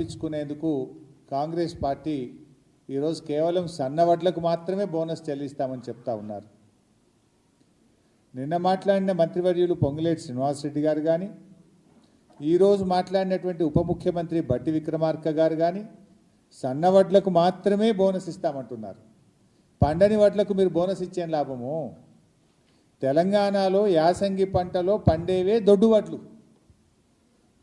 ఇచ్చుకునేందుకు Congress party ఈరోజు కేవలం సన్నవడ్లకు మాత్రమే బోనస్ చెల్లిస్తామని చెప్తా ఉన్నారు. నిన్న మాట్లాడిన మంత్రివర్యులు పొంగులేటి శ్రీనివాసరెడ్డి గారు కానీ ఈరోజు మాట్లాడినటువంటి ఉప ముఖ్యమంత్రి బట్టి విక్రమార్క గారు కానీ సన్నవడ్లకు మాత్రమే బోనస్ ఇస్తామంటున్నారు. పండని వడ్లకు మీరు బోనస్ ఇచ్చే లాభము? తెలంగాణలో యాసంగి పంటలో పండేవే దొడ్డు వడ్లు.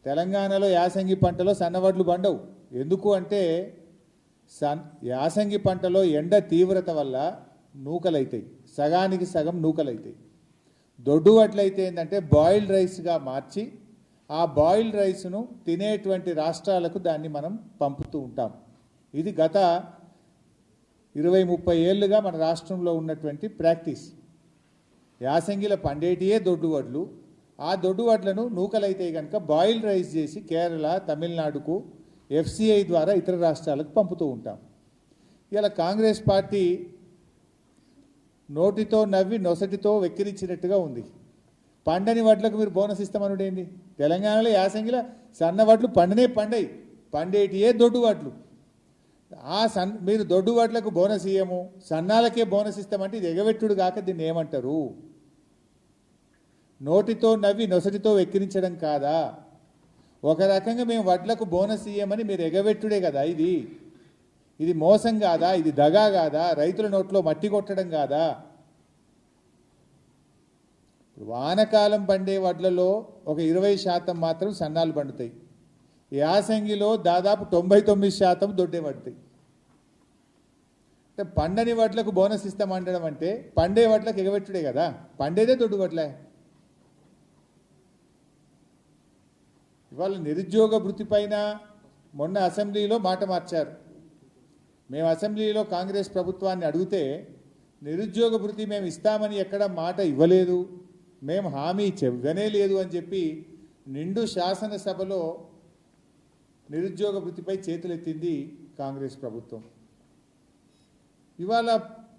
తెలంగాణలో యాసంగి పంటలో సన్నవడ్లు పండవు. ఎందుకు అంటే సన్ యాసంగి పంటలో ఎండ తీవ్రత వల్ల నూకలైతాయి. సగానికి సగం నూకలైతాయి. దొడ్డు వడ్లయితే ఏంటంటే బాయిల్డ్ రైస్గా మార్చి ఆ బాయిల్డ్ రైస్ను తినేటువంటి రాష్ట్రాలకు దాన్ని మనం పంపుతూ ఉంటాం. ఇది గత ఇరవై ముప్పై ఏళ్ళుగా మన రాష్ట్రంలో ఉన్నటువంటి ప్రాక్టీస్. యాసంగిల పండేటియే దొడ్డు వడ్లు ఆ దొడ్డు వడ్లను నూకలైతే కనుక బాయిల్ రైస్ చేసి కేరళ తమిళనాడుకు ఎఫ్సిఐ ద్వారా ఇతర రాష్ట్రాలకు పంపుతూ ఉంటాం. ఇలా కాంగ్రెస్ పార్టీ నోటితో నవ్వి నొసటితో వెక్కిరించినట్టుగా ఉంది. పండని వడ్లకు మీరు బోనస్ ఇస్తామనుడేంది తెలంగాణలో యాసంగిలో సన్న వడ్లు పండనే పండయి పండేటియే దొడ్డు వడ్లు. ఆ సన్ మీరు దొడ్డు వడ్లకు బోనస్ ఇయ్యము సన్నాలకే బోనస్ ఇస్తామంటే ఇది ఎగవెట్టుడు కాక దీన్ని ఏమంటారు? నోటితో నవ్వి నొసటితో వెక్కిరించడం కాదా? ఒక రకంగా మేము వడ్లకు బోనస్ ఇయ్యమని మీరు ఎగవెట్టుడే కదా ఇది. ఇది మోసం కాదా? ఇది దగా కాదా? రైతుల నోట్లో మట్టి కొట్టడం కాదా? వానకాలం పండే వడ్లలో ఒక ఇరవై శాతం మాత్రం సన్నాలు పండుతాయి. యాసంగిలో దాదాపు తొంభై తొమ్మిది శాతం దొడ్డే పడతాయి అంటే పండని వడ్లకు బోనస్ ఇస్తామండడం అంటే పండే వడ్లకు ఎగబెట్టుడే కదా? పండేదే దొడ్డు వడ్లే. ఇవాళ నిరుద్యోగ వృత్తి పైన మొన్న అసెంబ్లీలో మాట మార్చారు. మేము అసెంబ్లీలో కాంగ్రెస్ ప్రభుత్వాన్ని అడిగితే నిరుద్యోగ వృత్తి మేము ఇస్తామని ఎక్కడ మాట ఇవ్వలేదు మేము హామీ చెవ్వనే లేదు అని చెప్పి నిండు శాసనసభలో నిరుద్యోగ వృత్తిపై చేతులెత్తింది కాంగ్రెస్ ప్రభుత్వం. ఇవాళ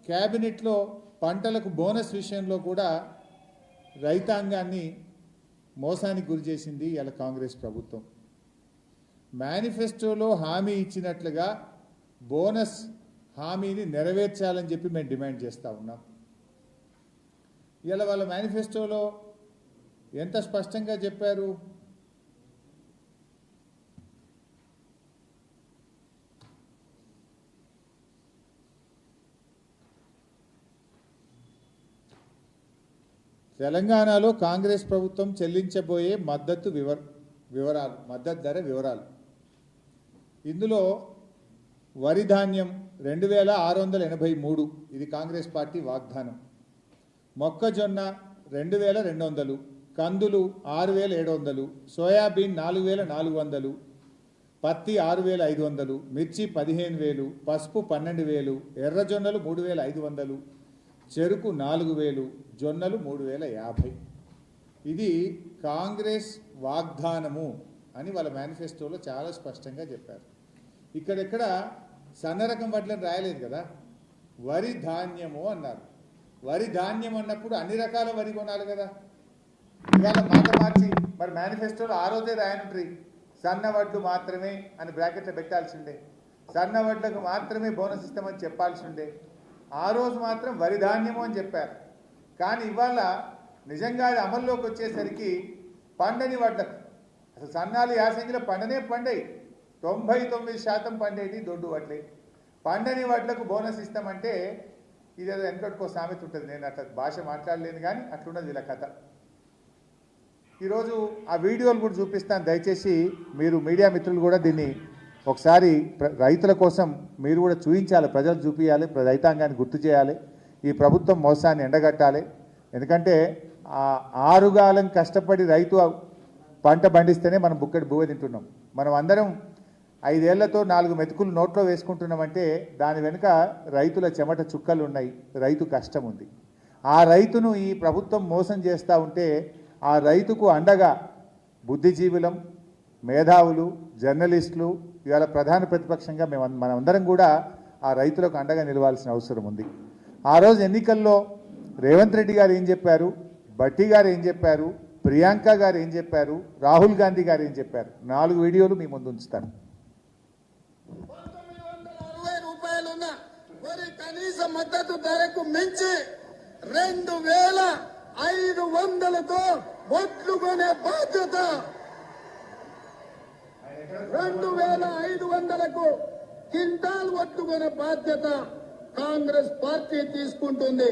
క్యాబినెట్లో పంటలకు బోనస్ విషయంలో కూడా రైతాంగాన్ని మోసానికి గురి చేసింది ఇలా కాంగ్రెస్ ప్రభుత్వం. మేనిఫెస్టోలో హామీ ఇచ్చినట్లుగా బోనస్ హామీని నెరవేర్చాలని చెప్పి మేము డిమాండ్ చేస్తూ ఉన్నాం. ఇలా వాళ్ళ మేనిఫెస్టోలో ఎంత స్పష్టంగా చెప్పారు? తెలంగాణలో కాంగ్రెస్ ప్రభుత్వం చెల్లించబోయే మద్దతు వివర వివరాలు మద్దతు ధర వివరాలు. ఇందులో వరి ధాన్యం రెండు వేల ఆరు వందల ఎనభై మూడు ఇది కాంగ్రెస్ పార్టీ వాగ్దానం. మొక్కజొన్న రెండు వేల రెండు వందలు కందులు ఆరు వేల ఏడు వందలు సోయాబీన్ నాలుగు వేల నాలుగు వందలు పత్తి ఆరు వేల ఐదు వందలు మిర్చి పదిహేను వేలు పసుపు పన్నెండు వేలు ఎర్రజొన్నలు మూడు వేల ఐదు వందలు చెరుకు నాలుగు వేలు జొన్నలు మూడు వేల యాభై. ఇది కాంగ్రెస్ వాగ్దానము అని వాళ్ళ మేనిఫెస్టోలో చాలా స్పష్టంగా చెప్పారు. ఇక్కడెక్కడ సన్న రకం వడ్లను రాయలేదు కదా? వరి ధాన్యము అన్నారు. వరి ధాన్యం అన్నప్పుడు అన్ని రకాల వరి కొనాలి కదా? ఇవాళ మాట మార్చి మరి మేనిఫెస్టోలో ఆ రోజే రాయనుండ్రి సన్న వడ్లు మాత్రమే అని బ్రాకెట్లో పెట్టాల్సిండే సన్న వడ్లకు మాత్రమే బోనస్ ఇస్తామని చెప్పాల్సి ఉండే ఆ రోజు మాత్రం వరి ధాన్యము అని చెప్పారు. కానీ ఇవాళ నిజంగా అది అమల్లోకి వచ్చేసరికి పండని వడ్లకు అసలు సన్నాలు యాసంగిలో పండనే పండయి. తొంభై తొమ్మిది శాతం పండేటి దొడ్డు వడ్లే. పండని వడ్లకు బోనస్ ఇస్తామంటే ఇది ఏదో వెనకట్టుకో సామెత ఉంటుంది. నేను అట్లా భాష మాట్లాడలేను కానీ అట్లున్నది వీళ్ళ కథ. ఈరోజు ఆ వీడియోలు కూడా చూపిస్తాను. దయచేసి మీరు మీడియా మిత్రులు కూడా దీన్ని ఒకసారి రైతుల కోసం మీరు కూడా చూపించాలి ప్రజలు చూపించాలి ప్ర- రైతాంగాన్ని గుర్తు చేయాలి ఈ ప్రభుత్వం మోసాన్ని ఎండగట్టాలి. ఎందుకంటే ఆ ఆరుగాలం కష్టపడి రైతు పంట పండిస్తేనే మనం బుక్కడి బువ్వ తింటున్నాం. మనం అందరం ఐదేళ్ళతో నాలుగు మెతుకులు నోట్లో వేసుకుంటున్నామంటే దాని వెనుక రైతుల చెమట చుక్కలు ఉన్నాయి రైతు కష్టం ఉంది. ఆ రైతును ఈ ప్రభుత్వం మోసం చేస్తూ ఉంటే ఆ రైతుకు అండగా బుద్ధిజీవులం మేధావులు జర్నలిస్టులు ఇవాళ ప్రధాన ప్రతిపక్షంగా మేము మనమందరం కూడా ఆ రైతులకు అండగా నిలవాల్సిన అవసరం ఉంది. ఆ రోజు ఎన్నికల్లో రేవంత్ రెడ్డి గారు ఏం చెప్పారు? భట్టి గారు ఏం చెప్పారు? ప్రియాంక గారు ఏం చెప్పారు? రాహుల్ గాంధీ గారు ఏం చెప్పారు? నాలుగు వీడియోలు మీ ముందు ఉంచుతాను. మద్దతు ధరకు మించి రెండు వేల ఐదు వందలతో ఒట్లు కొనే బాధ్యత రెండు వేల ఐదు వందలకు కింటాల్ పట్టుకునే బాధ్యత కాంగ్రెస్ పార్టీ తీసుకుంటుంది.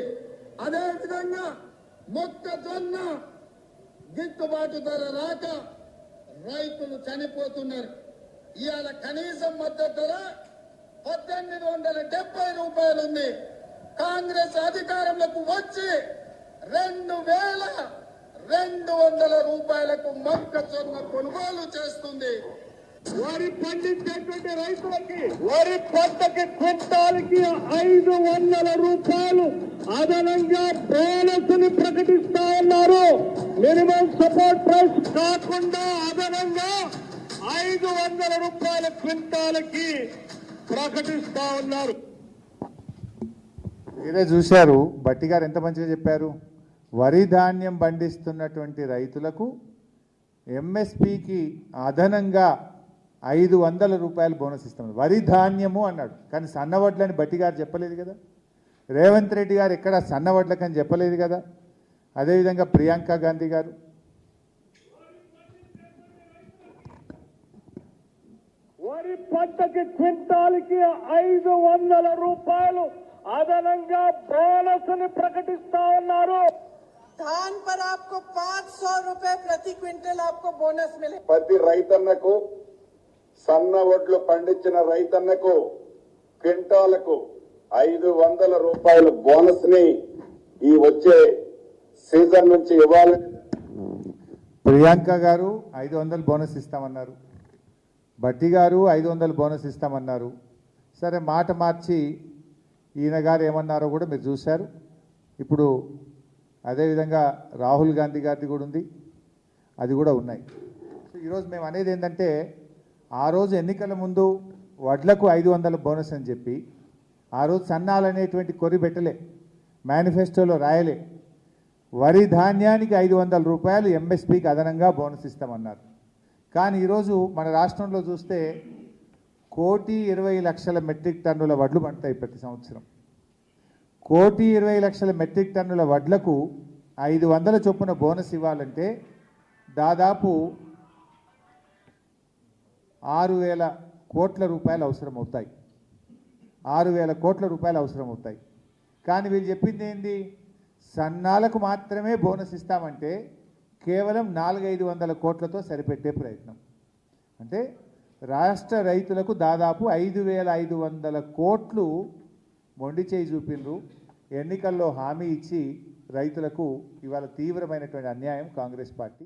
అదేవిధంగా మొక్కజొన్న గిట్టుబాటు ధర రాక రైతులు చనిపోతున్నారు. ఇవాళ కనీసం మద్దతు ధర పద్దెనిమిది వందల డెబ్బై రూపాయలు ఉంది. కాంగ్రెస్ అధికారంలోకి వచ్చి రెండు వేల రెండు వందల రూపాయలకు మొక్కజొన్న కొనుగోలు చేస్తుంది. వరి పండించేటువంటి రైతులకి వరి పంటకి క్వింటాల్కి ఐదు వందల రూపాయలు అదనంగా బోనస్ని ప్రకటిస్తా ఉన్నారు. మినిమం సపోర్ట్ ప్రైస్ కాకుండా అదనంగా ఐదు వందల రూపాయల క్వింటాల్కి ప్రకటిస్తా ఉన్నారు. మీరే చూశారు బట్టి గారు ఎంత మంచిగా చెప్పారు? వరి ధాన్యం పండిస్తున్నటువంటి రైతులకు ఎంఎస్పికి అదనంగా ఐదు వందల రూపాయలు బోనస్ ఇస్తాం వరి ధాన్యము అన్నాడు కానీ సన్నవడ్లని బట్టి గారు చెప్పలేదు కదా రేవంత్ రెడ్డి గారు ఎక్కడ సన్నవడ్లకని చెప్పలేదు కదా అదేవిధంగా ప్రియాంక గాంధీ గారు వరి పంటకి క్వింటాల్కి ఐదు వందల రూపాయలు అదనంగా బోనస్ ని ప్రకటిస్తా ఉన్నారు धान पर आपको पाँच सौ रूपए प्रति क्विंटल आपको बोनस मिले ప్రతి రైతన్నకు సన్న ఒడ్లు పండించిన రైతన్నకు క్వింటాలకు ఐదు వందల రూపాయల బోనస్ని ఈ వచ్చే సీజన్ నుంచి ఇవ్వాలని ప్రియాంక గారు ఐదు వందలు బోనస్ ఇస్తామన్నారు. భట్టి గారు ఐదు వందలు బోనస్ ఇస్తామన్నారు. సరే మాట మార్చి ఈయన గారు ఏమన్నారో కూడా మీరు చూశారు. ఇప్పుడు అదేవిధంగా రాహుల్ గాంధీ గారిది కూడా ఉంది. అది కూడా ఉన్నాయి. సో ఈరోజు మేము అనేది ఏంటంటే ఆ రోజు ఎన్నికల ముందు వడ్లకు ఐదు వందల బోనస్ అని చెప్పి ఆ రోజు సన్నాలు అనేటువంటి కొరి పెట్టలే మేనిఫెస్టోలో రాయలే. వరి ధాన్యానికి ఐదు వందల రూపాయలు ఎంఎస్పికి అదనంగా బోనస్ ఇస్తామన్నారు. కానీ ఈరోజు మన రాష్ట్రంలో చూస్తే కోటి ఇరవై లక్షల మెట్రిక్ టన్నుల వడ్లు పండుతాయి ప్రతి సంవత్సరం. కోటి ఇరవై లక్షల మెట్రిక్ టన్నుల వడ్లకు ఐదు వందల చొప్పున బోనస్ ఇవ్వాలంటే దాదాపు ఆరు వేల కోట్ల రూపాయలు అవసరం అవుతాయి ఆరు వేల కోట్ల రూపాయలు అవసరం అవుతాయి కానీ వీళ్ళు చెప్పింది ఏంది? సన్నాలకు మాత్రమే బోనస్ ఇస్తామంటే కేవలం నాలుగైదు వందల కోట్లతో సరిపెట్టే ప్రయత్నం. అంటే రాష్ట్ర రైతులకు దాదాపు ఐదు వేల ఐదు వందల కోట్లు మొండి చేయి చూపిండ్రు. ఎన్నికల్లో హామీ ఇచ్చి రైతులకు ఇవాళ తీవ్రమైనటువంటి అన్యాయం కాంగ్రెస్ పార్టీ.